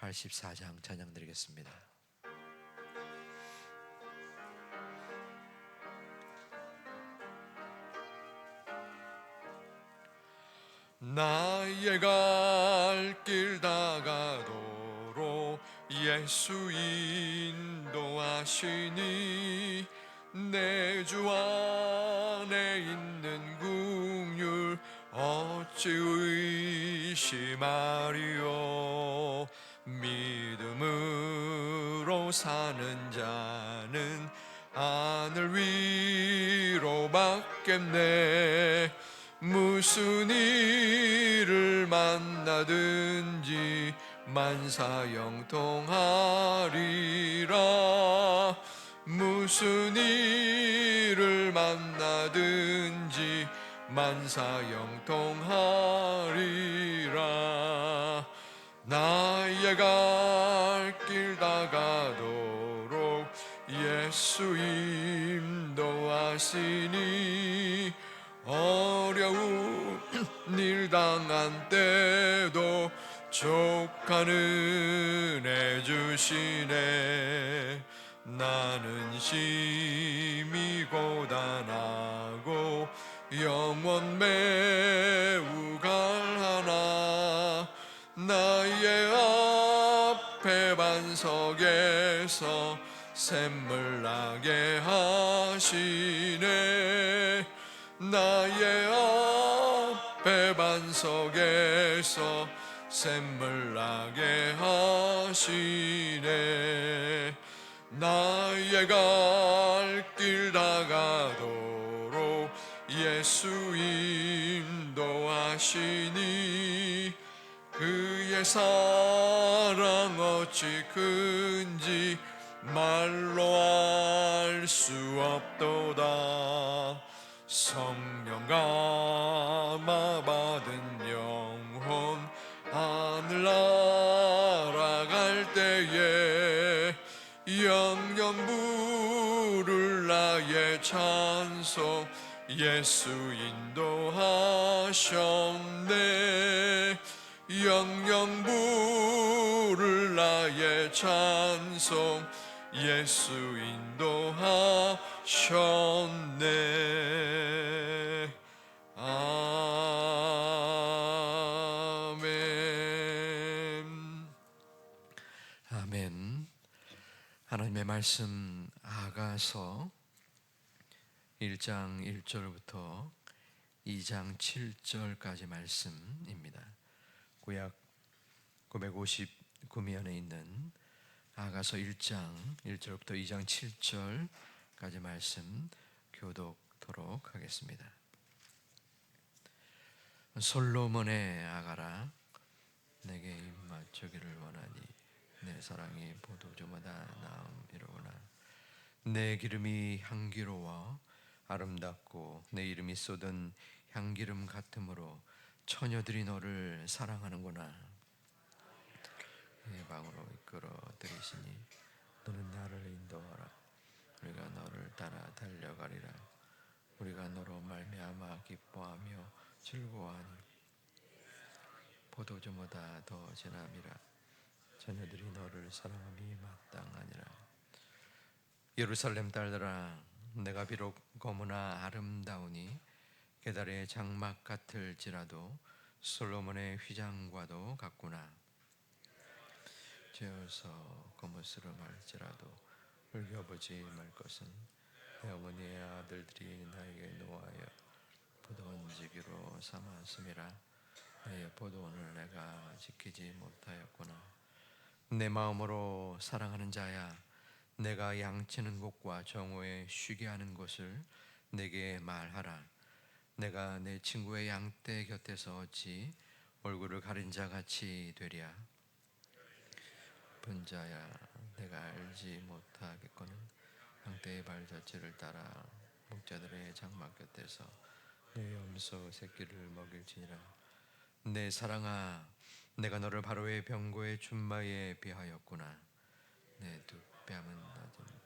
384장 찬양 드리겠습니다. 나의 갈 길 다가도록 예수 인도하시니 내 주 안에 있는 국률 어찌 의심하리요 사는 자는 하늘 위로 받겠네. 무슨 일을 만나든지 만사형통하리라. 무슨 일을 만나든지 만사형통하리라 나의 갈 길 다가도록 예수 인도하시니 어려운 일 당한 때도 족하는 해 주시네. 나는 심히 고단하고 영원 매 반석에서 샘물 나게 하시네. 나의 앞에 반석에서 샘물 나게 하시네. 나의 갈길 다가도록 예수 인도하시니 그의 사랑 어찌 큰지 말로 알 수 없도다. 성령 감화 받은 영혼 하늘 날아갈 때에 영영 부를 나의 찬송 예수 인도하셨네. 영영 부를 나의 찬송 예수 인도하셨네. 아멘. 아멘. 하나님의 말씀 아가서 1장 1절부터 2장 7절까지 말씀입니다. 구약 959면에 있는 아가서 1장 1절부터 2장 7절까지 말씀 교독토록 하겠습니다. 솔로몬의 아가라 내게 입 맞추기를 원하니 내 사랑이 보도조마다 나음이로구나 내 기름이 향기로워 아름답고 내 이름이 쏟은 향기름 같으므로 처녀들이 너를 사랑하는구나 내 방으로 이끌어 들이시니 너는 나를 인도하라. 우리가 너를 따라 달려가리라. 우리가 너로 말미암아 기뻐하며 즐거워하니 포도주보다 더 진함이라. 자녀들이 너를 사랑함이 마땅하니라. 예루살렘 딸들아 내가 비록 거무나 아름다우니 게달의 장막 같을지라도 솔로몬의 휘장과도 같구나 죄어서 거머스러 말지라도 흘겨보지 말 것은 내 어머니의 아들들이 나에게 노하여 포도원 지기로 삼았음이라 나의 포도원을 내가 지키지 못하였구나. 내 마음으로 사랑하는 자야 내가 양치는 곳과 정오에 쉬게 하는 곳을 내게 말하라. 내가 내 친구의 양떼 곁에서 어찌 얼굴을 가린 자 같이 되랴 분자야. 내가 알지 못하겠거늘 양떼의 발자취를 따라 목자들의 장막 곁에서 내 염소 새끼를 먹일지니라. 내 사랑아 내가 너를 바로의 병고의 준마에 비하였구나. 내 두 뺨은 낮은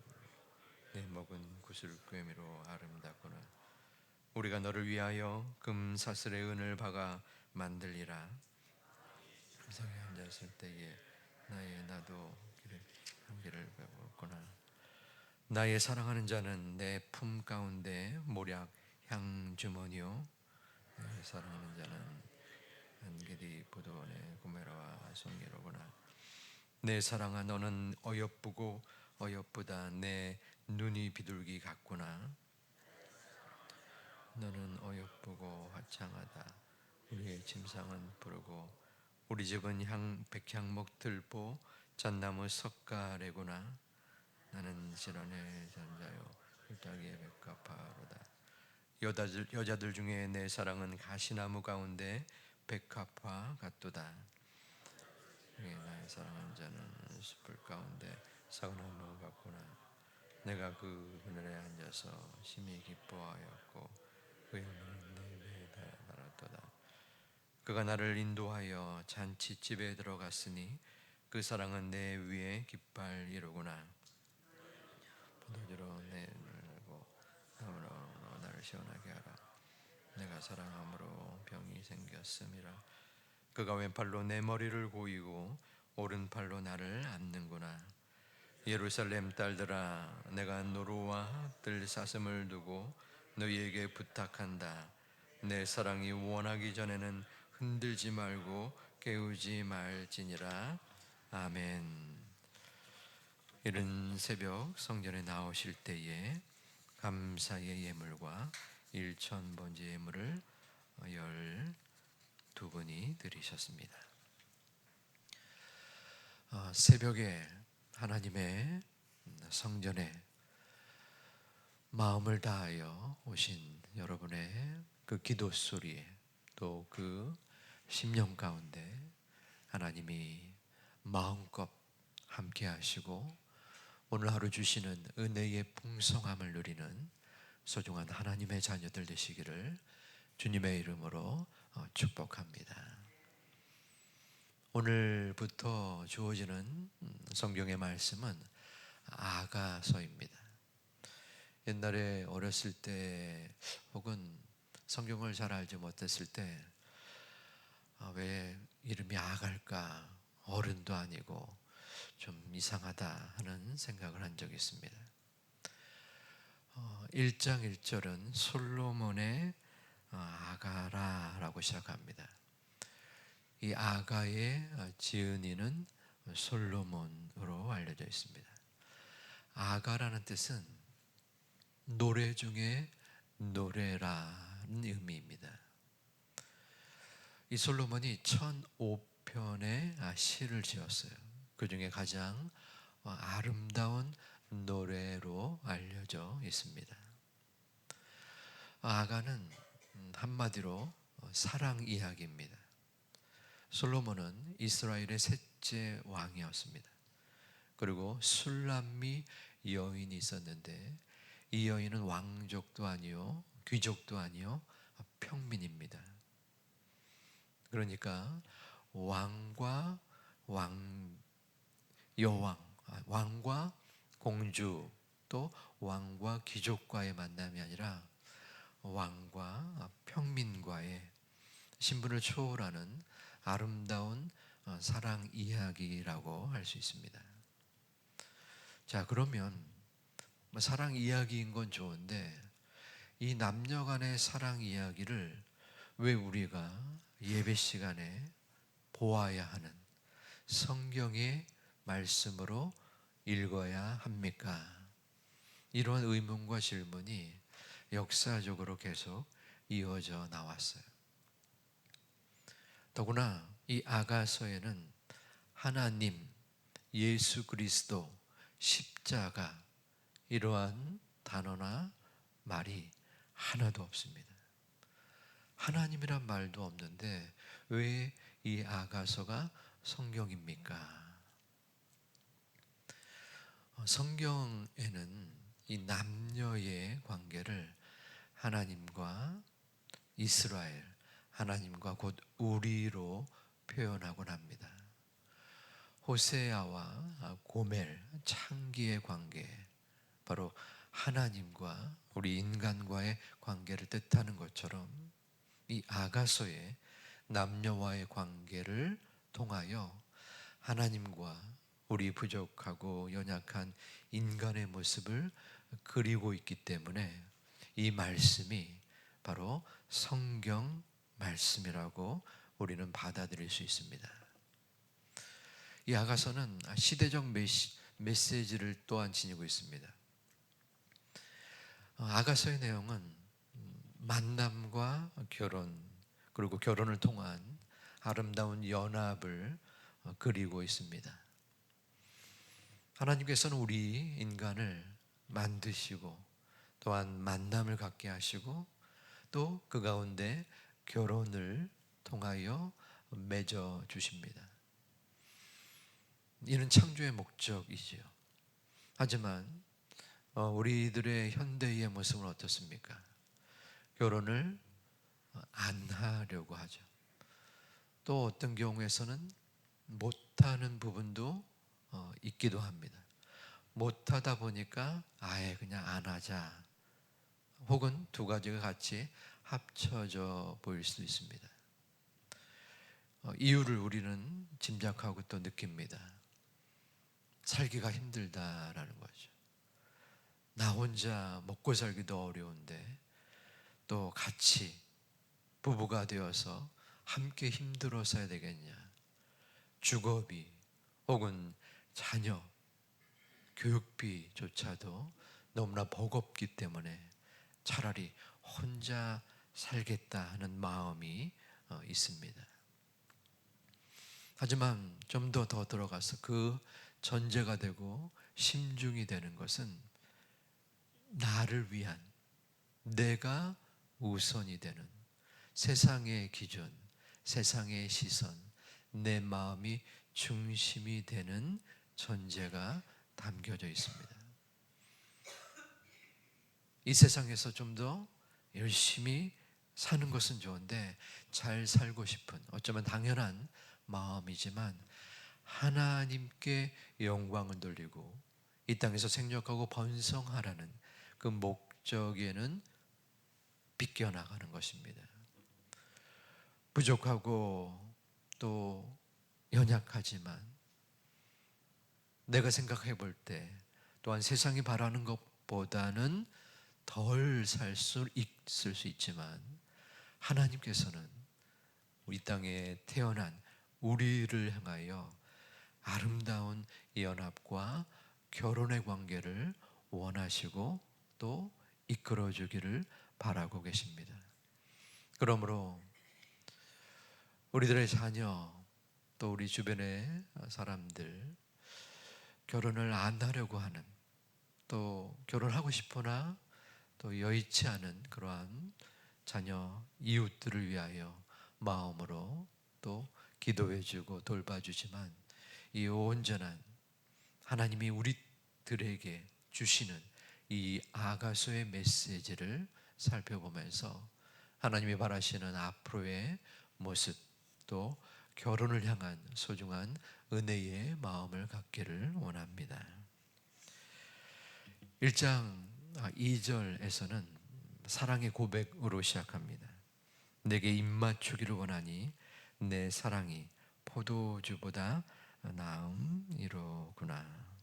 내 목은 구슬 꿰미로 아름답구나. 우리가 너를 위하여 금 사슬의 은을 박아 만들리라. 세상에 앉았을 때에 나의 나도 향기를 배웠구나. 나의 사랑하는 자는 내 품 가운데 모략 향 주머니요. 나의 사랑하는 자는 한길이 부도원의 구메라와 송이로구나. 내 사랑아 너는 어여쁘고 어여쁘다. 내 눈이 비둘기 같구나. 너는 어여쁘고 화창하다. 우리의 침상은 푸르고 우리 집은 향 백향목 들보 잣나무 석가래구나. 나는 실현의 전자요. hul타기의 백합화로다. 여자들, 여자들 중에 내 사랑은 가시나무 가운데 백합화 같도다. 예, 나의 사랑한 자는 숲을 가운데 사과나무 같구나. 내가 그 그늘에 앉아서 심히 기뻐하였고 그 위에 달았도다 그가 나를 인도하여 잔치집에 들어갔으니 그 사랑은 내 위에 깃발 이루구나. 포도주로 내 눈을 내고 나무로 나를 시원하게 하라. 내가 사랑함으로 병이 생겼음이라. 그가 왼팔로 내 머리를 고이고 오른팔로 나를 안는구나. 예루살렘 딸들아 내가 노루와 뜰 사슴을 두고 너희에게 부탁한다. 내 사랑이 원하기 전에는 흔들지 말고 깨우지 말지니라 아멘 이른 새벽 성전에 나오실 때에 감사의 예물과 일천 번째 예물을 열 두 분이 드리셨습니다. 어, 새벽에 하나님의 성전에 마음을 다하여 오신 여러분의 그 기도 소리에 또 그 심령 가운데 하나님이 마음껏 함께 하시고 오늘 하루 주시는 은혜의 풍성함을 누리는 소중한 하나님의 자녀들 되시기를 주님의 이름으로 어, 축복합니다. 오늘부터 주어지는 음, 성경의 말씀은 아가서입니다. 옛날에 어렸을 때 혹은 성경을 잘 알지 못했을 때 아, 왜 이름이 아갈까 어른도 아니고 좀 이상하다 하는 생각을 한 적이 있습니다. 1장 어, 1절은 솔로몬의 어, 아가라라고 시작합니다. 이 아가의 어, 지은이는 솔로몬으로 알려져 있습니다. 아가라는 뜻은 노래 중에 노래라는 의미입니다. 이 솔로몬이 1005편의 아, 시를 지었어요. 그 중에 가장 어, 아름다운 노래로 알려져 있습니다. 아가는 음, 한마디로 어, 사랑 이야기입니다. 솔로몬은 이스라엘의 셋째 왕이었습니다. 그리고 술람미 여인이 있었는데 이 여인은 왕족도 아니요 귀족도 아니요 평민입니다. 그러니까 왕과 왕 여왕 아, 왕과 공주 또 왕과 귀족과의 만남이 아니라 왕과 평민과의 신분을 초월하는 아름다운 어, 사랑 이야기라고 할 수 있습니다. 자, 그러면 뭐 사랑 이야기인 건 좋은데 이 남녀 간의 사랑 이야기를 왜 우리가 예배 시간에 보아야 하는 성경의 말씀으로 읽어야 합니까? 이러한 의문과 질문이 역사적으로 계속 이어져 나왔어요. 더구나 이 아가서에는 하나님, 예수 그리스도, 십자가 이러한 단어나 말이 하나도 없습니다. 하나님이란 말도 없는데 왜 이 아가서가 성경입니까? 어, 성경에는 이 남녀의 관계를 하나님과 이스라엘, 하나님과 곧 우리로 표현하곤 합니다. 호세아와 고멜, 창기의 관계, 바로 하나님과 우리 인간과의 관계를 뜻하는 것처럼 이 아가서의 남녀와의 관계를 통하여 하나님과 우리 부족하고 연약한 인간의 모습을 그리고 있기 때문에 이 말씀이 바로 성경 말씀이라고 우리는 받아들일 수 있습니다. 이 아가서는 시대적 메시지를 또한 지니고 있습니다. 어, 아가서의 내용은 만남과 결혼 그리고 결혼을 통한 아름다운 연합을 어, 그리고 있습니다. 하나님께서는 우리 인간을 만드시고 또한 만남을 갖게 하시고 또 그 가운데 결혼을 통하여 맺어 주십니다. 이는 창조의 목적이지요. 하지만 어, 우리들의 현대의 모습은 어떻습니까? 결혼을 안 하려고 하죠. 또 어떤 경우에서는 못하는 부분도 어, 있기도 합니다. 못하다 보니까 아예 그냥 안 하자. 혹은 두 가지가 같이 합쳐져 보일 수 있습니다. 어, 이유를 우리는 짐작하고 또 느낍니다. 살기가 힘들다라는 거죠. 나 혼자 먹고 살기도 어려운데 또 같이 부부가 되어서 함께 힘들어서 해야 되겠냐. 주거비 혹은 자녀 교육비조차도 너무나 버겁기 때문에 차라리 혼자 살겠다 하는 마음이 어, 있습니다. 하지만 좀 더 더 들어가서 그 전제가 되고 심중이 되는 것은 나를 위한 내가 우선이 되는 세상의 기준, 세상의 시선, 내 마음이 중심이 되는 전제가 담겨져 있습니다. 이 세상에서 좀 더 열심히 사는 것은 좋은데 잘 살고 싶은 어쩌면 당연한 마음이지만 하나님께 영광을 돌리고 이 땅에서 생력하고 번성하라는 그 목적에는 비껴나가는 것입니다. 부족하고 또 연약하지만 내가 생각해 볼 때 또한 세상이 바라는 것보다는 덜 살 수 있을 수 있지만 하나님께서는 우리 땅에 태어난 우리를 향하여 아름다운 연합과 결혼의 관계를 원하시고 또 이끌어 주기를 바라고 계십니다. 그러므로 우리들의 자녀 또 우리 주변의 사람들 결혼을 안 하려고 하는 또 결혼하고 싶으나 또 여의치 않은 그러한 자녀 이웃들을 위하여 마음으로 또 기도해 주고 돌봐 주지만 이 온전한 하나님이 우리들에게 주시는 이 아가서의 메시지를 살펴보면서 하나님이 바라시는 앞으로의 모습 또 결혼을 향한 소중한 은혜의 마음을 갖기를 원합니다. 1장 2절에서는 사랑의 고백으로 시작합니다. 내게 입맞추기를 원하니 내 사랑이 포도주보다 나음이로구나.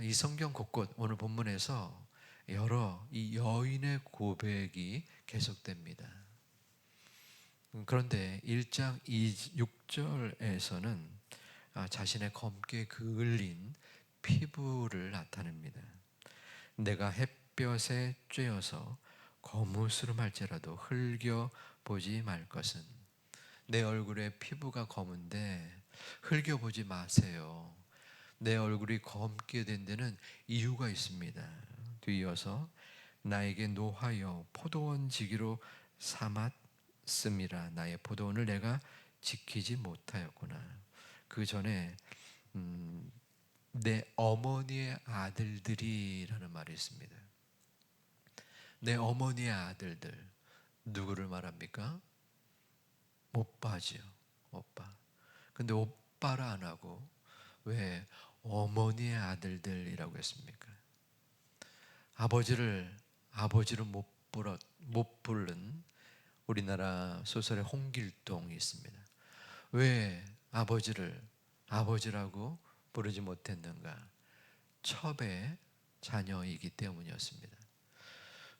이 성경 곳곳 오늘 본문에서 여러 이 여인의 고백이 계속됩니다. 그런데 1장 2, 6절에서는 아, 자신의 검게 그을린 피부를 나타냅니다. 내가 햇볕에 쬐어서 거무스름할지라도 흘겨 보지 말 것은 내 얼굴에 피부가 검은데 흘겨 보지 마세요. 내 얼굴이 검게 된 데는 이유가 있습니다. 뒤이어서 나에게 노하여 포도원 지기로 삼았음이라 나의 포도원을 내가 지키지 못하였구나. 그 전에 음, 내 어머니의 아들들이라는 말이 있습니다. 내 어머니의 아들들 누구를 말합니까? 오빠지요. 오빠. 근데 오빠라 안 하고 왜 어머니의 아들들이라고 했습니까? 아버지를 아버지로 못 부르 못 부른 우리나라 소설의 홍길동이 있습니다. 왜 아버지를 아버지라고 부르지 못했는가? 첩의 자녀이기 때문이었습니다.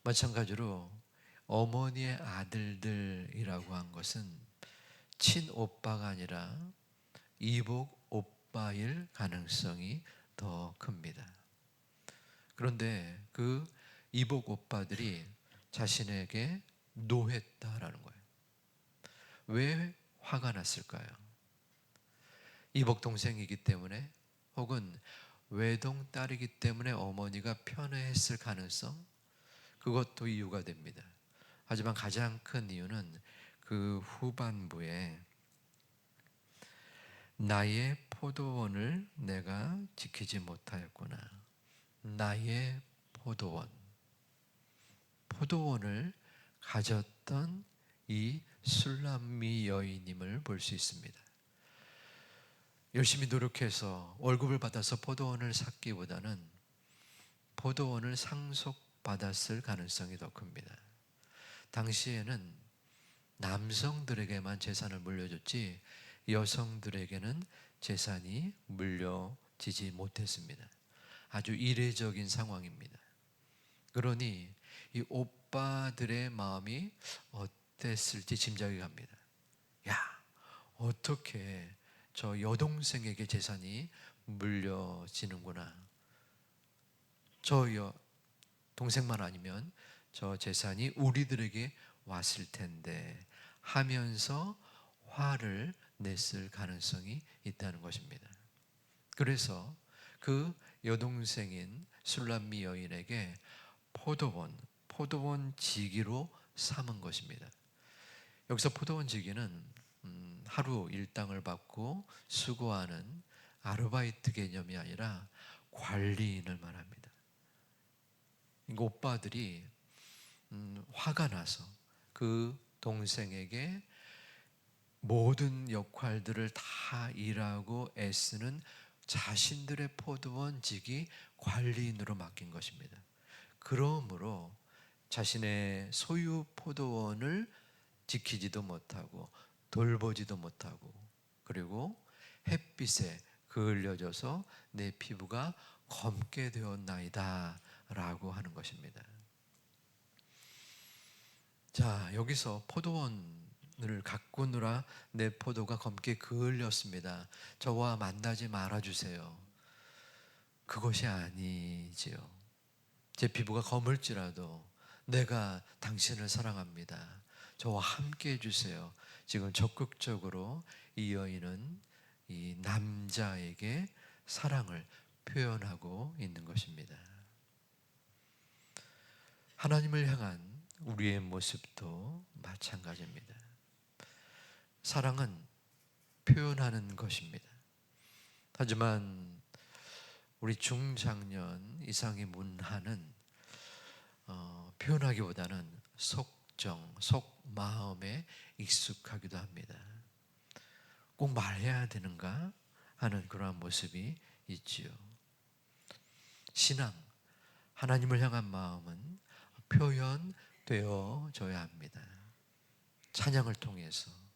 마찬가지로 어머니의 아들들이라고 한 것은 친오빠가 아니라 이복 오빠일 가능성이 더 큽니다. 그런데 그 이복 오빠들이 자신에게 노했다라는 거예요. 왜 화가 났을까요? 이복 동생이기 때문에 혹은 외동 딸이기 때문에 어머니가 편애했을 가능성 그것도 이유가 됩니다. 하지만 가장 큰 이유는 그 후반부에 나의 포도원을 내가 지키지 못하였구나. 나의 포도원. 포도원을 가졌던 이 술람미 여인임을 볼 수 있습니다. 열심히 노력해서 월급을 받아서 포도원을 샀기보다는 포도원을 상속받았을 가능성이 더 큽니다. 당시에는 남성들에게만 재산을 물려줬지 여성들에게는 재산이 물려지지 못했습니다. 아주 이례적인 상황입니다. 그러니 이 오빠들의 마음이 어땠을지 짐작이 갑니다. 야, 어떻게 저 여동생에게 재산이 물려지는구나. 저 여, 동생만 아니면 저 재산이 우리들에게 왔을 텐데 하면서 화를 냈을 가능성이 있다는 것입니다. 그래서 그 여동생인 술람미 여인에게 포도원, 포도원 지기로 삼은 것입니다. 여기서 포도원 지기는 음, 하루 일당을 받고 수고하는 아르바이트 개념이 아니라 관리인을 말합니다. 오빠들이 음, 화가 나서 그 동생에게 모든 역할들을 다 일하고 애쓰는 자신들의 포도원직이 관리인으로 맡긴 것입니다. 그러므로 자신의 소유 포도원을 지키지도 못하고 돌보지도 못하고 그리고 햇빛에 그을려져서 내 피부가 검게 되었나이다 라고 하는 것입니다. 자, 여기서 포도원 을 가꾸느라 내 포도가 검게 그을렸습니다. 저와 만나지 말아 주세요. 그것이 아니지요. 제 피부가 검을지라도 내가 당신을 사랑합니다. 저와 함께 해주세요. 지금 적극적으로 이 여인은 이 남자에게 사랑을 표현하고 있는 것입니다. 하나님을 향한 우리의 모습도 마찬가지입니다. 사랑은 표현하는 것입니다. 하지만 우리 중장년 이상의 문화는 어, 표현하기보다는 속정, 속 마음에 익숙하기도 합니다. 꼭 말해야 되는가 하는 그러한 모습이 있지요. 신앙, 하나님을 향한 마음은 표현되어져야 합니다. 찬양을 통해서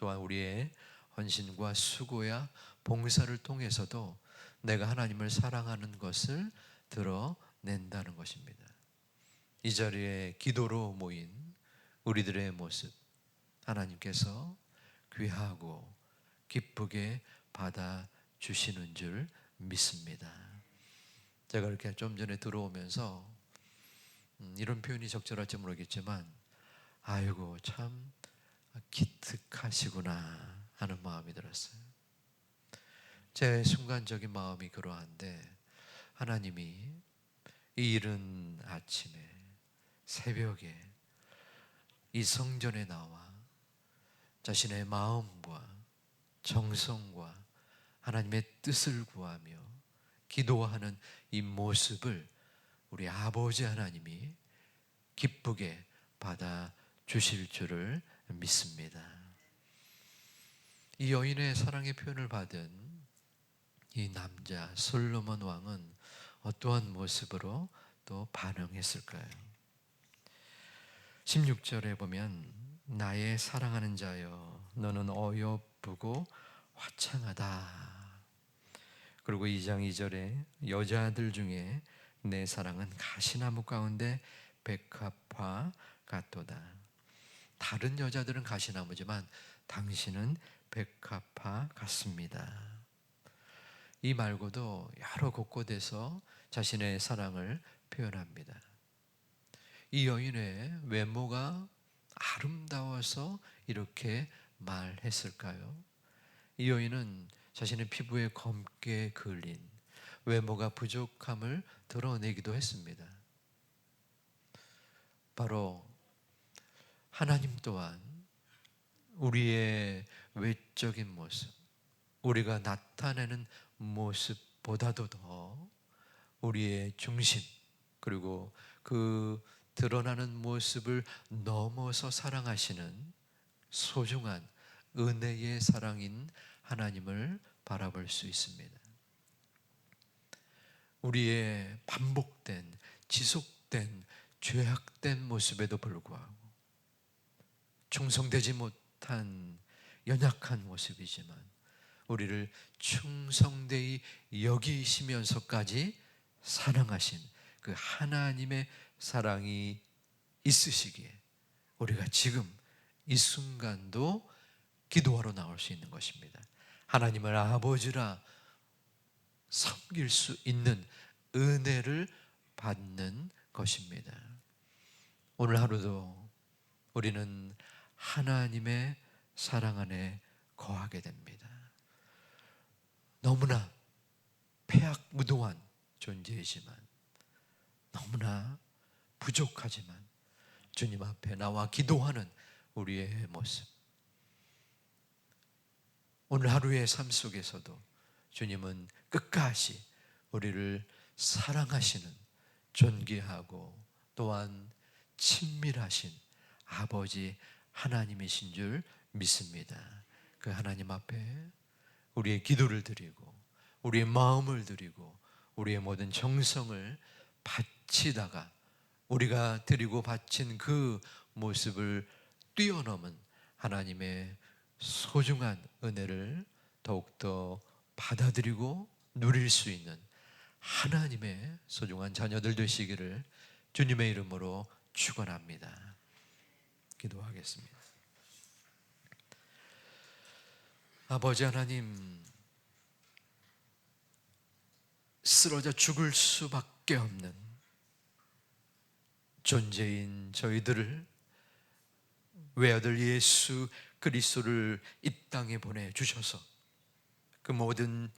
또한 우리의 헌신과 수고야 봉사를 통해서도 내가 하나님을 사랑하는 것을 드러낸다는 것입니다. 이 자리에 기도로 모인 우리들의 모습 하나님께서 귀하고 기쁘게 받아 주시는 줄 믿습니다. 제가 이렇게 좀 전에 들어오면서 음, 이런 표현이 적절할지 모르겠지만 아이고 참 기특하시구나 하는 마음이 들었어요. 제 순간적인 마음이 그러한데 하나님이 이 이른 아침에 새벽에 이 성전에 나와 자신의 마음과 정성과 하나님의 뜻을 구하며 기도하는 이 모습을 우리 아버지 하나님이 기쁘게 받아 주실 줄을 믿습니다. 이 여인의 사랑의 표현을 받은 이 남자 솔로몬 왕은 어떠한 모습으로 또 반응했을까요? 16절에 보면 나의 사랑하는 자여 너는 어여쁘고 화창하다. 그리고 2장 2절에 여자들 중에 내 사랑은 가시나무 가운데 백합화 같도다. 다른 여자들은 가시나무지만 당신은 백합화 같습니다. 이 말고도 여러 곳곳에서 자신의 사랑을 표현합니다. 이 여인의 외모가 아름다워서 이렇게 말했을까요? 이 여인은 자신의 피부에 검게 그을린 외모가 부족함을 드러내기도 했습니다. 바로 하나님 또한 우리의 외적인 모습, 우리가 나타내는 모습보다도 더 우리의 중심, 그리고 그 드러나는 모습을 넘어서 사랑하시는 소중한 은혜의 사랑인 하나님을 바라볼 수 있습니다. 우리의 반복된, 지속된, 죄악된 모습에도 불구하고 충성되지 못한 연약한 모습이지만 우리를 충성되이 여기시면서까지 사랑하신 그 하나님의 사랑이 있으시기에 우리가 지금 이 순간도 기도하러 나올 수 있는 것입니다. 하나님을 아버지라 섬길 수 있는 은혜를 받는 것입니다. 오늘 하루도 우리는 하나님의 사랑 안에 거하게 됩니다. 너무나 폐악무도한 존재이지만 너무나 부족하지만 주님 앞에 나와 기도하는 우리의 모습. 오늘 하루의 삶 속에서도 주님은 끝까지 우리를 사랑하시는 존귀하고 또한 친밀하신 아버지 하나님이신 줄 믿습니다. 그 하나님 앞에 우리의 기도를 드리고 우리의 마음을 드리고 우리의 모든 정성을 바치다가 우리가 드리고 바친 그 모습을 뛰어넘은 하나님의 소중한 은혜를 더욱더 받아들이고 누릴 수 있는 하나님의 소중한 자녀들 되시기를 주님의 이름으로 축원합니다. 기도하겠습니다. 아버지 하나님 쓰러져 죽을 수밖에 없는 존재인 저희들을 외아들 예수 그리스도를 이 땅에 보내 주셔서 그 모든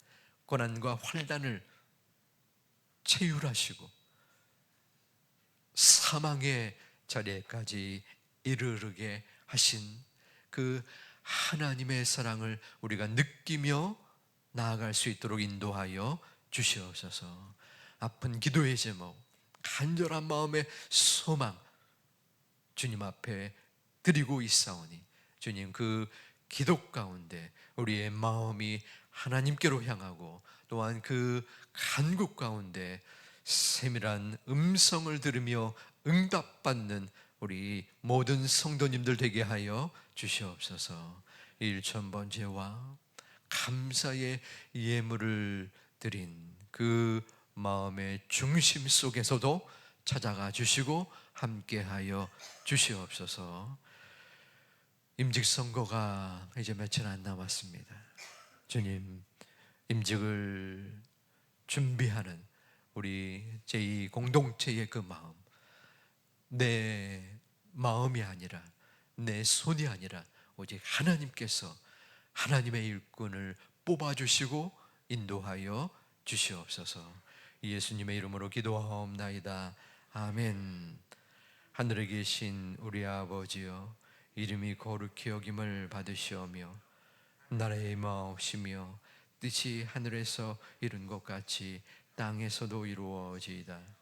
고난과 환란을 체휼하시고 사망의 자리에까지 이르르게 하신 그 하나님의 사랑을 우리가 느끼며 나아갈 수 있도록 인도하여 주시옵소서. 아픈 기도의 제목, 간절한 마음의 소망 주님 앞에 드리고 있사오니 주님 그 기도 가운데 우리의 마음이 하나님께로 향하고 또한 그 간국 가운데 세밀한 음성을 들으며 응답받는 우리 모든 성도님들 되게 하여 주시옵소서. 일천 번제와 감사의 예물을 드린 그 마음의 중심 속에서도 찾아가 주시고 함께하여 주시옵소서. 임직 선거가 이제 며칠 안 남았습니다. 주님 임직을 준비하는 우리 제2 공동체의 그 마음 내 마음이 아니라 내 손이 아니라 오직 하나님께서 하나님의 일꾼을 뽑아주시고 인도하여 주시옵소서. 예수님의 이름으로 기도하옵나이다. 아멘. 하늘에 계신 우리 아버지여 이름이 거룩히 여김을 받으시오며 나라의 마옵시며 뜻이 하늘에서 이룬 것 같이 땅에서도 이루어지이다